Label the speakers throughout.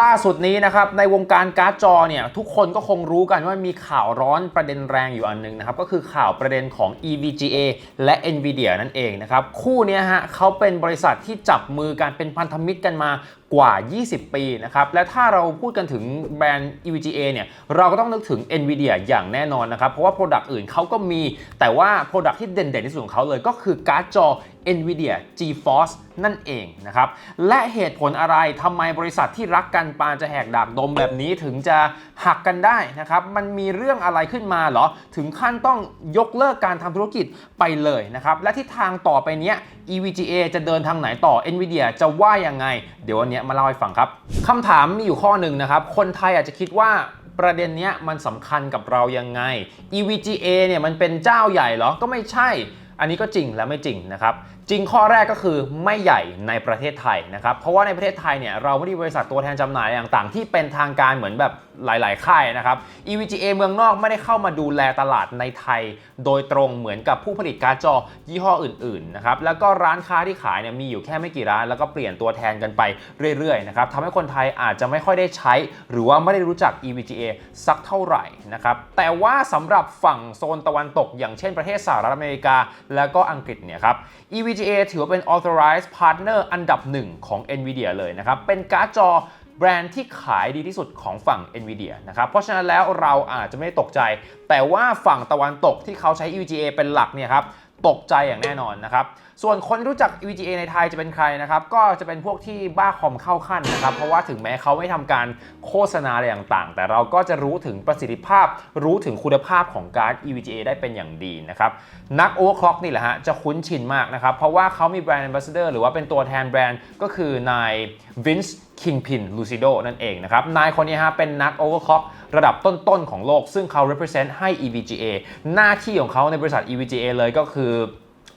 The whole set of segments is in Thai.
Speaker 1: ล่าสุดนี้นะครับในวงการการ์ดจอเนี่ยทุกคนก็คงรู้กันว่ามีข่าวร้อนประเด็นแรงอยู่อันหนึงนะครับก็คือข่าวประเด็นของ EVGA และ NVIDIA นั่นเองนะครับคู่นี้ฮะเขาเป็นบริษัทที่จับมือกันเป็นพันธมิตรกันมากว่า 20 ปีนะครับ และถ้าเราพูดกันถึงแบรนด์ EVGA เนี่ย เราก็ต้องนึกถึง NVIDIA อย่างแน่นอนนะครับ เพราะว่า Product อื่นเขาก็มี แต่ว่า Product ที่เด่นๆที่สุดของเขาเลยก็คือการ์ดจอ NVIDIA GeForce นั่นเองนะครับ และเหตุผลอะไรทำไมบริษัทที่รักกันปานจะแหกดากดมแบบนี้ถึงจะหักกันได้นะครับ มันมีเรื่องอะไรขึ้นมาเหรอ ถึงขั้นต้องยกเลิกการทำธุรกิจไปเลยนะครับ และที่ทางต่อไปเนี้ย EVGA จะเดินทางไหนต่อ NVIDIA จะว่ายังไง เดี๋ยววันนี้มาเล่าให้ฟังครับคำถามมีอยู่ข้อหนึ่งนะครับ คนไทยอาจจะคิดว่าประเด็นนี้มันสำคัญกับเรายังไง EVGA เนี่ยมันเป็นเจ้าใหญ่เหรอ ก็ไม่ใช่ อันนี้ก็จริงและไม่จริงนะครับจริงข้อแรกก็คือไม่ใหญ่ในประเทศไทยนะครับ เพราะว่าในประเทศไทยเนี่ยเราไม่ได้บริษัทตัวแทนจำหน่ายต่างๆ ที่เป็นทางการเหมือนแบบหลาย ๆ ค่ายนะครับ EVGA เมืองนอกไม่ได้เข้ามาดูแลตลาดในไทย โดยตรงเหมือนกับผู้ผลิตการ์ดจอยี่ห้ออื่น ๆ นะครับ แล้วก็ร้านค้าที่ขายเนี่ยมีอยู่แค่ไม่กี่ร้าน แล้วก็เปลี่ยนตัวแทนกันไปเรื่อย ๆ นะครับทำให้คนไทยอาจจะไม่ค่อยได้ใช้ หรือว่าไม่ได้รู้จัก EVGA สักเท่าไหร่นะครับ แต่ว่าสำหรับฝั่งโซนตะวันตก อย่างเช่นประเทศสหรัฐอเมริกา แล้วก็อังกฤษเนี่ยครับ EV EVGA ถือว่าเป็น authorized partner อันดับหนึ่งของ NVIDIA เลยนะครับ เป็นการ์ดจอแบรนด์ที่ขายดีที่สุดของฝั่ง NVIDIA นะครับ เพราะฉะนั้นแล้วเราอาจจะไม่ได้ตกใจ แต่ว่าฝั่งตะวันตกที่เขาใช้ EVGA เป็นหลักเนี่ยครับ ตกใจอย่างแน่นอนนะครับ ส่วนคนรู้จัก EVGA ในไทยจะเป็นใครนะครับ ก็จะเป็นพวกที่บ้าคอมเข้าขั้นนะครับ เพราะว่าถึงแม้เขาไม่ทำการโฆษณาอะไรต่างๆ แต่เราก็จะรู้ถึงประสิทธิภาพ รู้ถึงคุณภาพของการ์ด EVGA ได้เป็นอย่างดีนะครับ นัก Overclock นี่แหละฮะ จะคุ้นชินมากนะครับ เพราะว่าเขามีแบรนด์ Ambassador หรือว่าเป็นตัวแทนแบรนด์ก็คือนาย Vince Kingpin Lucido นั่นเองนะครับ นายคนนี้ฮะเป็นนัก Overclock ระดับต้นๆของโลก ซึ่งเขา represent ให้ EVGA หน้าที่ของเขาในบริษัท EVGA เลยก็คือ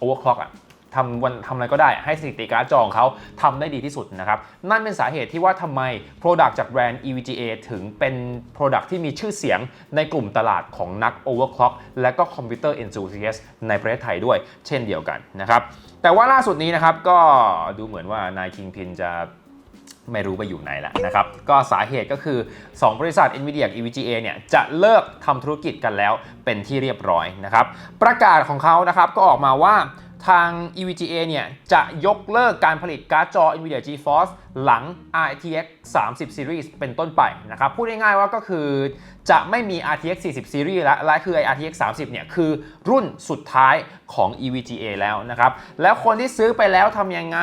Speaker 1: Overclock อะ ทำวันทำอะไรก็ได้ให้สถิติการ์ดจองเขาทำได้ดีที่สุดนะครับ นั่นเป็นสาเหตุที่ว่าทำไม Product จากแบรนด์ EVGA ถึงเป็น Product ที่มีชื่อเสียงในกลุ่มตลาดของนัก Overclock และก็ Computer Enthusiast ในประเทศไทยด้วย เช่นเดียวกันนะครับ แต่ว่าล่าสุดนี้นะครับก็ดูเหมือนว่านายคิงพินจะไม่รู้ไปอยู่ไหนแล้วนะครับ ก็สาเหตุก็คือ 2 บริษัท NVIDIA กับ EVGA เนี่ยจะเลิกทำธุรกิจกันแล้วเป็นที่เรียบร้อยนะครับ ประกาศของเขานะครับก็ออกมาว่า ทาง EVGA เนี่ยจะยกเลิกการผลิตการ์ดจอ NVIDIA GeForce หลัง RTX 30 Series เป็นต้นไปนะครับ พูดง่ายๆว่าก็คือจะไม่มี RTX 40 Series แล้วและคือไอ RTX 30 เนี่ยคือรุ่นสุดท้ายของ EVGA แล้วนะครับ แล้วคนที่ซื้อไปแล้วทำยังไง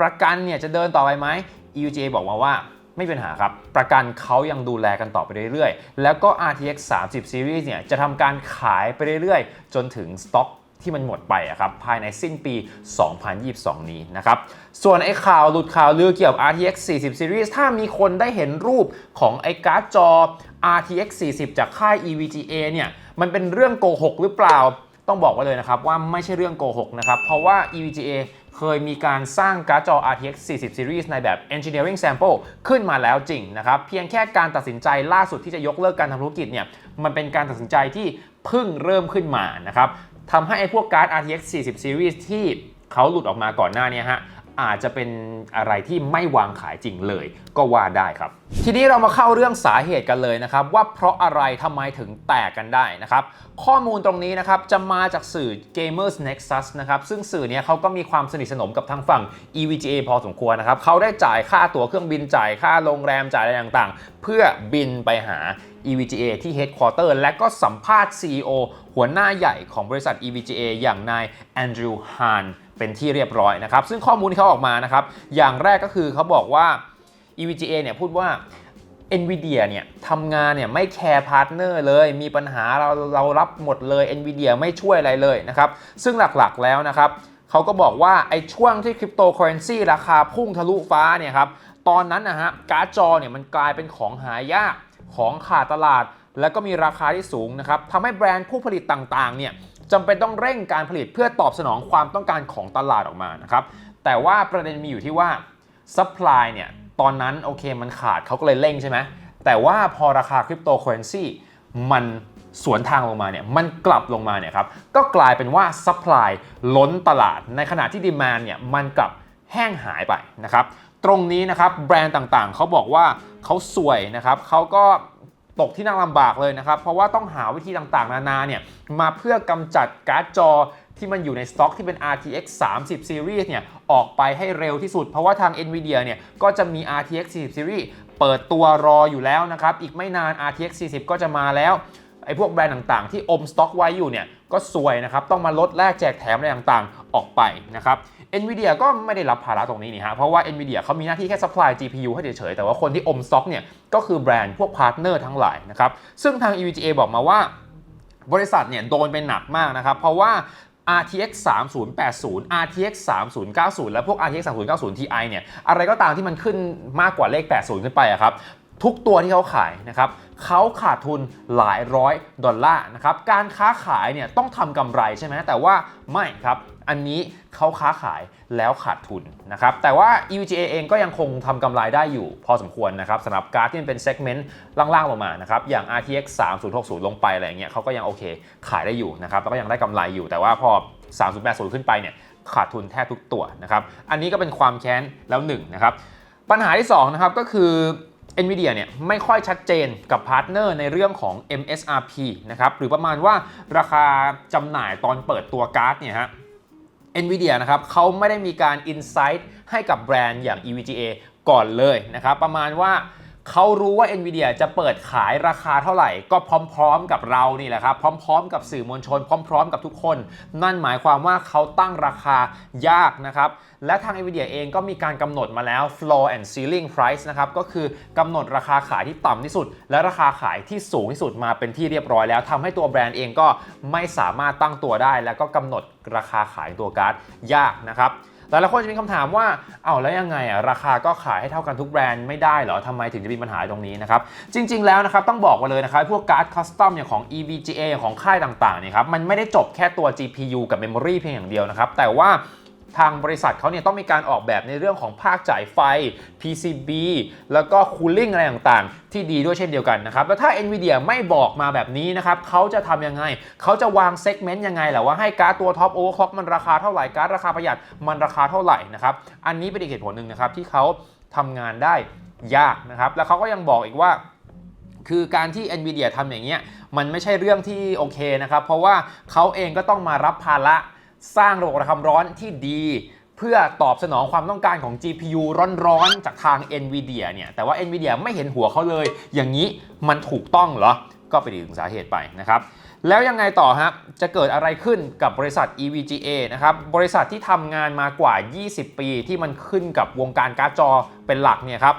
Speaker 1: ประกันเนี่ยจะเดินต่อไปไหม EVGA บอกมาว่าไม่เป็นปัญหาครับ ประกันเขายังดูแลกันต่อไปเรื่อยๆ แล้วก็ RTX 30 Series เนี่ยจะทำการขายไปเรื่อยๆ จนถึงสต็อก ที่มันหมดไปอะครับภายในสิ้นปี 2022 นี้นะครับ ส่วนไอ้ข่าวหลุดข่าวลือเกี่ยวกับ RTX 40 Series ถ้ามีคนได้เห็นรูปของไอ้การ์ดจอ RTX 40 จากค่าย EVGA เนี่ยมันเป็นเรื่องโกหกหรือเปล่าต้องบอกไว้เลยนะครับว่าไม่ใช่เรื่องโกหกนะครับ เพราะว่า EVGA เคยมีการสร้างการ์ดจอ RTX 40 Series ในแบบ Engineering Sample ขึ้นมาแล้วจริงนะครับ เพียงแค่การตัดสินใจล่าสุดที่จะยกเลิกการทำธุรกิจเนี่ยมันเป็นการตัดสินใจที่เพิ่งเริ่มขึ้นมานะครับ ทำให้ไอ้พวกการ์ด RTX 40 Series ที่เขาหลุดออกมาก่อนหน้านี้ฮะอาจจะเป็นอะไรที่ไม่วางขายจริงเลย ก็ว่าได้ครับ ทีนี้เรามาเข้าเรื่องสาเหตุกันเลยนะครับ ว่าเพราะอะไรทำไมถึงแตกกันได้นะครับ ข้อมูลตรงนี้นะครับ จะมาจากสื่อ Gamers Nexus นะครับ ซึ่งสื่อเนี้ยเขาก็มีความสนิทสนมกับทางฝั่ง EVGA พอสมควรนะครับ เขาได้จ่ายค่าตั๋วเครื่องบินจ่ายค่าโรงแรมจ่ายอะไรต่างๆ เพื่อบินไปหา EVGA ที่ Headquarter และก็สัมภาษณ์ CEO หัวหน้าใหญ่ของบริษัท EVGA อย่างนายแอนดรูว์ฮานเป็นที่เรียบร้อยนะครับ ซึ่งข้อมูลที่เขาออกมานะครับ อย่างแรกก็คือเขาบอกว่า EVGA เนี่ยพูดว่า NVIDIA เนี่ยทำงานเนี่ยไม่แคร์พาร์ทเนอร์เลย มีปัญหาเราเรารับหมดเลย NVIDIA ไม่ช่วยอะไรเลยนะครับ ซึ่งหลักๆแล้วนะครับเขาก็บอกว่าไอ้ช่วงที่คริปโตเคอเรนซีราคาพุ่งทะลุฟ้าเนี่ยครับ ตอนนั้นนะฮะการ์ดจอเนี่ยมันกลายเป็นของหายาก ของขาดตลาด แล้วก็มีราคาที่สูงนะครับทำให้แบรนด์ผู้ผลิตต่างๆเนี่ยจำเป็นต้องเร่งการผลิตเพื่อตอบสนองความต้องการของตลาดออกมานะครับแต่ว่าประเด็นมีอยู่ที่ว่าซัพพลายเนี่ยตอนนั้นโอเคมันขาดเขาก็เลยเร่งใช่ไหมแต่ว่าพอราคาคริปโตเคอเรนซีมันสวนทางลงมาเนี่ยมันกลับลงมาเนี่ยครับก็กลายเป็นว่าซัพพลายล้นตลาด ในขณะที่ดีมานเนี่ยมันกลับแห้งหายไปนะครับตรงนี้นะครับแบรนด์ต่างๆ เขาบอกว่า เขาสวยนะครับเขาก็ตกที่นั่งลำบากเลยนะครับ เพราะว่าต้องหาวิธีต่างๆ นานาเนี่ยมาเพื่อกำจัดการ์ดจอที่มันอยู่ในสต็อกที่เป็น RTX 30 Series เนี่ยออกไปให้เร็วที่สุด เพราะว่าทาง NVIDIA เนี่ยก็จะมี RTX 40 Series เปิดตัวรออยู่แล้วนะครับ อีกไม่นาน RTX 40 ก็จะมาแล้ว ไอ้พวกแบรนด์ต่างๆ ที่อมสต็อกไว้อยู่เนี่ยก็สวยนะครับ ต้องมาลดแลกแจกแถมอะไรต่างๆออกไปนะครับ NVIDIA ก็ไม่ได้รับภาระตรงนี้นี่ฮะ เพราะว่า NVIDIA เขามีหน้าที่แค่ supply GPU ให้เฉยๆ แต่ว่าคนที่อมสต็อกเนี่ยก็คือแบรนด์พวกพาร์ทเนอร์ทั้งหลายนะครับ ซึ่งทาง EVGA บอกมาว่า บริษัทเนี่ยโดนไปหนักมากนะครับ เพราะว่า RTX 3080 RTX 3090 และพวก RTX 3090 Ti เนี่ย อะไรก็ตามที่มันขึ้นมากกว่าเลข 80 ขึ้นไปอะครับ ทุกตัวที่เขาขายนะครับเขาขาดทุนหลายร้อยดอลลาร์นะครับการค้าขายเนี่ยต้องทำกำไรใช่ไหมแต่ว่าไม่ครับอันนี้เขาค้าขายแล้วขาดทุนนะครับแต่ว่า EVGA เองก็ยังคงทำกำไรได้อยู่พอสมควรนะครับสำหรับการ์ดที่มันเป็นเซกเมนต์ล่างๆลงมานะครับอย่าง RTX 3060 ลงไปอะไรอย่างเงี้ยเขาก็ยังโอเคขายได้อยู่นะครับแล้วก็ยังได้กำไรอยู่แต่ว่าพอ 3080 ขึ้นไปเนี่ยขาดทุนแทบทุกตัวนะครับอันนี้ก็เป็นความแค้นแล้วหนึ่งนะครับปัญหาที่2นะครับก็คือ NVIDIA เนี่ยไม่ค่อยชัดเจนกับพาร์ทเนอร์ในเรื่องของ MSRP นะครับหรือประมาณว่าราคาจำหน่ายตอนเปิดตัวการ์ดเนี่ยฮะ NVIDIA นะครับเขาไม่ได้มีการ insight ให้กับแบรนด์อย่าง EVGA ก่อนเลยนะครับประมาณว่า เขารู้ว่า NVIDIA จะเปิดขายราคาเท่าไหร่ ก็พร้อมๆกับเรานี่แหละครับ พร้อม ๆ กับสื่อมวลชน พร้อม ๆ กับทุกคน นั่นหมายความว่าเขาตั้งราคายากนะครับ และทาง NVIDIA เองก็มีการกำหนดมาแล้ว floor and ceiling price นะครับ ก็คือกำหนดราคาขายที่ต่ำที่สุด และราคาขายที่สูงที่สุดมาเป็นที่เรียบร้อยแล้วทำให้ตัวแบรนด์เองก็ไม่สามารถตั้งตัวได้ แล้วก็กำหนดราคาขายตัวการ์ดยากนะครับ หลายๆคนจะมีคำถามว่าเอาแล้วยังไงอะราคาก็ขายให้เท่ากันทุกแบรนด์ไม่ได้เหรอทำไมถึงจะมีปัญหาตรงนี้นะครับ จริง ๆแล้วนะครับต้องบอกมาเลยนะครับพวกการ์ดคัสตอมเนี่ยของ EVGA ของค่ายต่างๆเนี่ยครับมันไม่ได้จบแค่ตัว GPU กับ Memory เพียงอย่างเดียวนะครับแต่ว่า ทางบริษัทเขาเนี่ยต้องมีการออกแบบในเรื่องของภาคจ่ายไฟ PCB แล้วก็ cooling อะไรต่างๆ ที่ดีด้วยเช่นเดียวกันนะครับ แล้วถ้า NVIDIA ไม่บอกมาแบบนี้นะครับ เขาจะทำยังไง เขาจะวางเซกเมนต์ยังไงแหละว่าให้การ์ดตัวท็อปโอเวอร์คล็อกมันราคาเท่าไหร่ การ์ดราคาประหยัดมันราคาเท่าไหร่นะครับ อันนี้เป็นอีกเหตุผลหนึ่งนะครับที่เขาทำงานได้ยากนะครับ แล้วเขาก็ยังบอกอีกว่าคือการที่ NVIDIA ทำอย่างเงี้ยมันไม่ใช่เรื่องที่โอเคนะครับ เพราะว่าเขาเองก็ต้องมารับภาระ สร้างระบบระคำร้อนที่ดี เพื่อตอบสนองความต้องการของ GPU ร้อนๆ จากทาง NVIDIA เนี่ย แต่ว่า NVIDIA ไม่เห็นหัวเขาเลย อย่างนี้มันถูกต้องเหรอ ก็ไปนอีกหนึ่งสาเหตุไปนะครับ แล้วยังไงต่อครับ จะเกิดอะไรขึ้นกับบริษัท EVGA นะครับ บริษัทที่ทำงานมากว่า 20 ปีที่มันขึ้นกับวงการการ์ดจอเป็นหลักเนี่ยครับ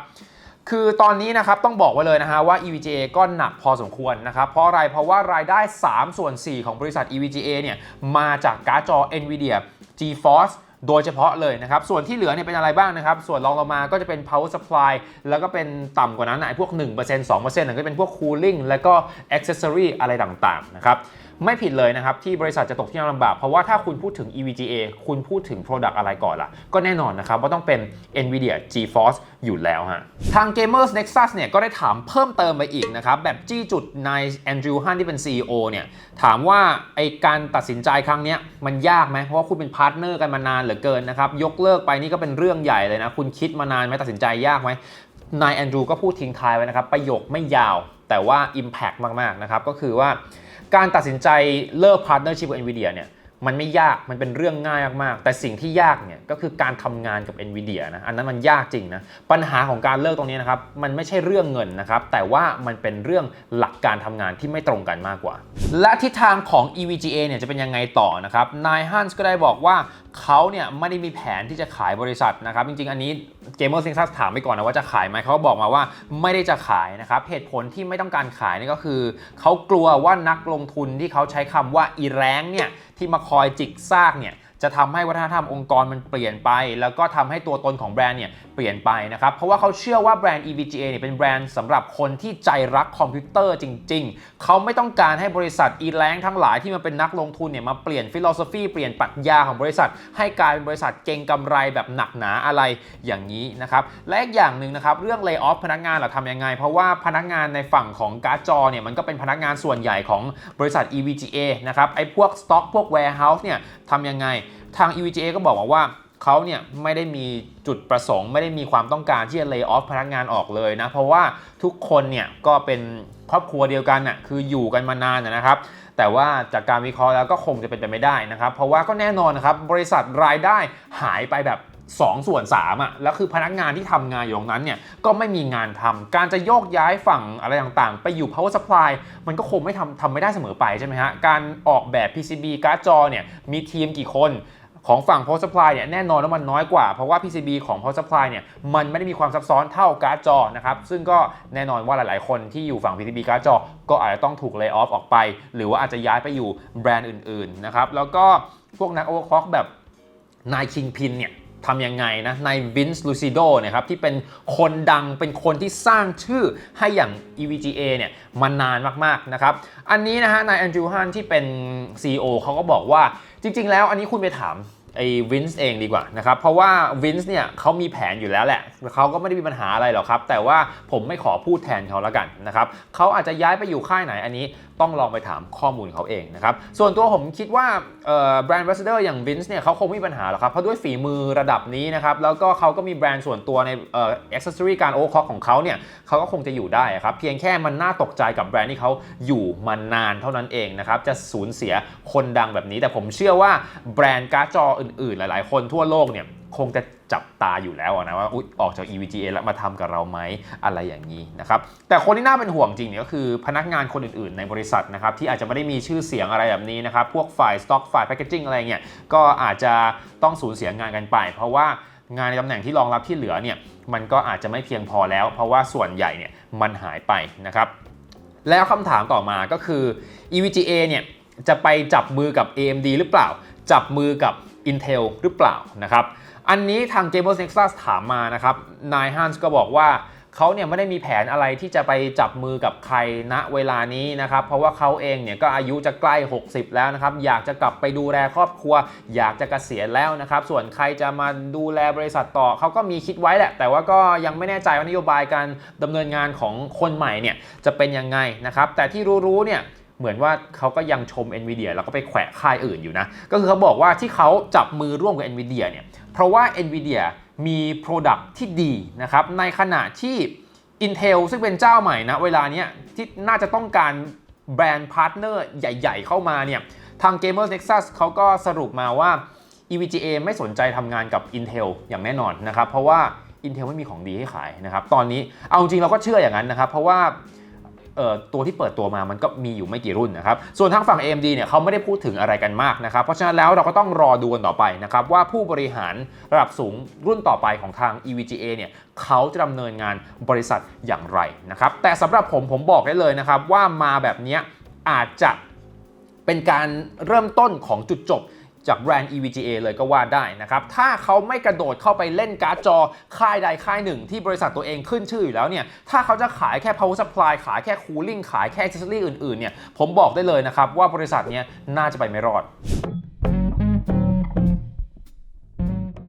Speaker 1: คือตอนนี้นะครับต้องบอกไว้เลยนะฮะว่า EVGA ก็หนักพอสมควรนะครับเพราะอะไรเพราะว่ารายได้ 3 ส่วน 4 ของบริษัท EVGA เนี่ยมาจากการ์ดจอ NVIDIA GeForce โดยเฉพาะเลยนะครับ ส่วนที่เหลือเนี่ยเป็นอะไรบ้างนะครับ ส่วนรองลงมาก็จะเป็น power supply แล้วก็เป็นต่ำกว่านั้นนะไอ้พวก 1% 2%นั่นก็เป็นพวก cooling แล้วก็ accessory อะไรต่างๆนะครับ ไม่ผิดเลยนะครับ ที่บริษัทจะตกที่ยากลำบาก เพราะว่าถ้าคุณพูดถึง EVGA คุณพูดถึง Product อะไรก่อนล่ะ ก็แน่นอนนะครับว่าต้องเป็น NVIDIA GeForce อยู่แล้วฮะทาง Gamers Nexus เนี่ยก็ได้ถามเพิ่มเติมไปอีกนะครับแบบจี้จุดนายแอนดรูว์ฮันที่เป็น CEO เนี่ยถามว่าไอการตัดสินใจครั้งนี้มันยากไหมเพราะว่าคุณเป็นพาร์ทเนอร์กันมานานเหลือเกินนะครับยกเลิกไปนี่ก็เป็นเรื่องใหญ่เลยนะคุณคิดมานานไหมตัดสินใจยากไหมนายแอนดรูก็พูดทิ้งท้ายไว้นะครับประโยคไม่ยาว แต่ว่า Impact มาก ๆ นะครับ ก็คือว่าการตัดสินใจเลิกพาร์ทเนอร์ชิพกับ NVIDIA เนี่ยมันไม่ยากมันเป็นเรื่องง่ายมากๆ แต่สิ่งที่ยากเนี่ยก็คือการทำงานกับ NVIDIA นะอันนั้นมันยากจริงนะ ปัญหาของการเลิกตรงนี้นะครับ มันไม่ใช่เรื่องเงินนะครับ แต่ว่ามันเป็นเรื่องหลักการทำงานที่ไม่ตรงกันมากกว่า และทิศทางของ EVGA เนี่ยจะเป็นยังไงต่อนะครับนายฮันส์ก็ได้บอกว่า เขาเนี่ยไม่ได้มีแผนที่จะขายบริษัทนะครับ จริงๆ อันนี้ Gamer s i n g s ถามไปก่อนนะว่าจะขายไหมเขาก็บอกมาว่าไม่ได้จะขายนะครับ เหตุผลที่ไม่ต้องการขายนี่ก็คือ เขากลัวว่านักลงทุนที่เขาใช้คำว่าอีแรงเนี่ยที่มาคอยจิกซากเนี่ย จะทำให้วัฒนธรรมองค์กรมันเปลี่ยนไป แล้วก็ทำให้ตัวตนของแบรนด์เนี่ยเปลี่ยนไปนะครับ เพราะว่าเขาเชื่อว่าแบรนด์ EVGA เนี่ยเป็นแบรนด์สำหรับคนที่ใจรักคอมพิวเตอร์จริง ๆ เขาไม่ต้องการให้บริษัทอีแรงทั้งหลายที่มาเป็นนักลงทุนเนี่ยมาเปลี่ยนฟิโลโซฟีเปลี่ยนปรัชญาของบริษัท ให้กลายเป็นบริษัทเก่งกำไรแบบหนักหนาอะไรอย่างนี้นะครับ และอีกอย่างหนึ่งนะครับเรื่อง lay off พนักงานเราทำยังไง เพราะว่าพนักงานในฝั่งของการ์ดจอเนี่ยมันก็เป็นพนักงานส่วนใหญ่ของบริษัท EVGA นะครับไอ้พวก stock พวก warehouse เนี่ยทำยังไงทาง EVGA ก็บอกมาว่าเขาเนี่ยไม่ได้มีจุดประสงค์ ไม่ได้มีความต้องการที่จะ lay off พนักงานออกเลยนะ เพราะว่าทุกคนเนี่ยก็เป็นครอบครัวเดียวกันน่ะคืออยู่กันมานานนะครับ แต่ว่าจากการวิเคราะห์แล้วก็คงจะเป็นไปไม่ได้นะครับ เพราะว่าก็แน่นอนนะครับบริษัทรายได้หายไปแบบ 2ส่วน3อะแล้วคือพนักงานที่ทำงานอยู่ตรงนั้นเนี่ยก็ไม่มีงานทำการจะโยกย้ายฝั่งอะไรต่างๆ ไปอยู่ power supply มันก็คงไม่ทำทำไม่ได้เสมอไปใช่ไหมฮะ การออกแบบ PCB การ์ดจอเนี่ยมีทีมกี่คนของฝั่ง power supply เนี่ยแน่นอนว่ามันน้อยกว่า เพราะว่า PCB ของ power supply เนี่ยมันไม่ได้มีความซับซ้อนเท่าการ์ดจอนะครับซึ่งก็แน่นอนว่าหลาย ๆ คนที่อยู่ฝั่ง PCB การ์ดจอ ก็อาจจะต้องถูก lay off ออกไป หรือว่าอาจจะย้ายไปอยู่แบรนด์อื่น ๆ นะครับแล้วก็พวกนัก overclock แบบนายคิงพินเนี่ย ทำยังไงนะนายวินส์ลูซิโดนี่ยครับที่เป็นคนดังเป็นคนที่สร้างชื่อให้อย่าง EVGA เนี่ยมานานมากๆนะครับ อันนี้นะฮะนายแอนดรูฮันที่เป็น CEO เขาก็บอกว่าจริง ๆ แล้วอันนี้คุณไปถามไอ้วินส์เองดีกว่านะครับเพราะว่าวินส์เนี่ยเขามีแผนอยู่แล้วแหละเขาก็ไม่ได้มีปัญหาอะไรหรอกครับ แต่ว่าผมไม่ขอพูดแทนเขาแล้วกันนะครับเขาอาจจะย้ายไปอยู่ค่ายไหนอันนี้ ต้องลองไปถามข้อมูลเขาเองนะครับ ส่วนตัวผมคิดว่าแบรนด์ a ัสเดอร์อย่างวินส์เนี่ยเขาคงไม่มีปัญหาหรอกครับ เพราะด้วยฝีมือระดับนี้นะครับ แล้วก็เขาก็มีแบรนด์ส่วนตัวในเอ่อ accessory การโอเวอร์คอของเขาเนี่ยเขาก็คงจะอยู่ได้ครับ เพียงแค่มันน่าตกใจกับแบรนด์ที่เขาอยู่มานานเท่านั้นเองนะครับ จะสูญเสียคนดังแบบนี้ แต่ผมเชื่อว่าแบรนด์การ์ดจออื่นๆ หลาย ๆ คนทั่วโลกเนี่ยคงจะจับตาอยู่แล้วนะว่าอออกจาก EVGA แล้วมาทำกับเราไหมอะไรอย่างนี้นะครับแต่คนที่น่าเป็นห่วงจริงเนี่ยก็คือพนักงานคนอื่นๆ ในบริษัทนะครับที่อาจจะไม่ได้มีชื่อเสียงอะไรแบบนี้นะครับพวกฝ่ายสต็อกฝ่ายแพคเกจิ้งอะไรเงี้ยก็อาจจะต้องสูญเสียงานกันไป เพราะว่างานในตำแหน่งที่รองรับที่เหลือเนี่ยมันก็อาจจะไม่เพียงพอแล้ว เพราะว่าส่วนใหญ่เนี่ยมันหายไปนะครับแล้วคำถามต่อมาก็คือ EVGA เนี่ยจะไปจับมือกับ AMD หรือเปล่า จับมือกับ Intel หรือเปล่านะครับ อันนี้ทาง Gamers Nexus ถามมานะครับ นายฮันส์ก็บอกว่าเขาเนี่ยไม่ได้มีแผนอะไรที่จะไปจับมือกับใครณเวลานี้นะครับ เพราะว่าเขาเองเนี่ยก็อายุจะใกล้ 60 แล้วนะครับ อยากจะกลับไปดูแลครอบครัว อยากจะเกษียณแล้วนะครับ ส่วนใครจะมาดูแลบริษัทต่อเขาก็มีคิดไว้แหละ แต่ว่าก็ยังไม่แน่ใจว่านโยบายการดำเนินงานของคนใหม่เนี่ยจะเป็นยังไงนะครับ แต่ที่รู้ๆเนี่ย เหมือนว่าเขาก็ยังชม NVIDIA แล้วก็ไปแขวะค่ายอื่นอยู่นะ ก็คือเขาบอกว่าที่เขาจับมือร่วมกับ NVIDIA เนี่ย เพราะว่า NVIDIA มี Product ที่ดีนะครับ ในขณะที่ Intel ซึ่งเป็นเจ้าใหม่นะ เวลาเนี้ยที่น่าจะต้องการแบรนด์พาร์ทเนอร์ใหญ่ ๆ เข้ามาเนี่ย ทาง Gamers Nexus เขาก็สรุปมาว่า EVGA ไม่สนใจทำงานกับ Intel อย่างแน่นอนนะครับ เพราะว่า Intel ไม่มีของดีให้ขายนะครับ ตอนนี้ เอาจริงเราก็เชื่ออย่างนั้นนะครับ เพราะว่า ตัวที่เปิดตัวมามันก็มีอยู่ไม่กี่รุ่นนะครับ ส่วนทางฝั่ง AMD เนี่ยเขาไม่ได้พูดถึงอะไรกันมากนะครับ เพราะฉะนั้นแล้วเราก็ต้องรอดูกันต่อไปนะครับว่าผู้บริหารระดับสูงรุ่นต่อไปของทาง EVGA เนี่ยเขาจะดำเนินงานบริษัทอย่างไรนะครับ แต่สำหรับผมผมบอกได้เลยนะครับว่ามาแบบนี้อาจจะเป็นการเริ่มต้นของจุดจบ จากแบรนด์ EVGA เลยก็ว่าได้นะครับ ถ้าเขาไม่กระโดดเข้าไปเล่นการ์ดจอค่ายใดค่ายหนึ่งที่บริษัทตัวเองขึ้นชื่ออยู่แล้วเนี่ย ถ้าเขาจะขายแค่ power supply ขายแค่ cooling ขายแค่ accessory อื่นๆเนี่ย ผมบอกได้เลยนะครับว่าบริษัทเนี้ยน่าจะไปไม่รอด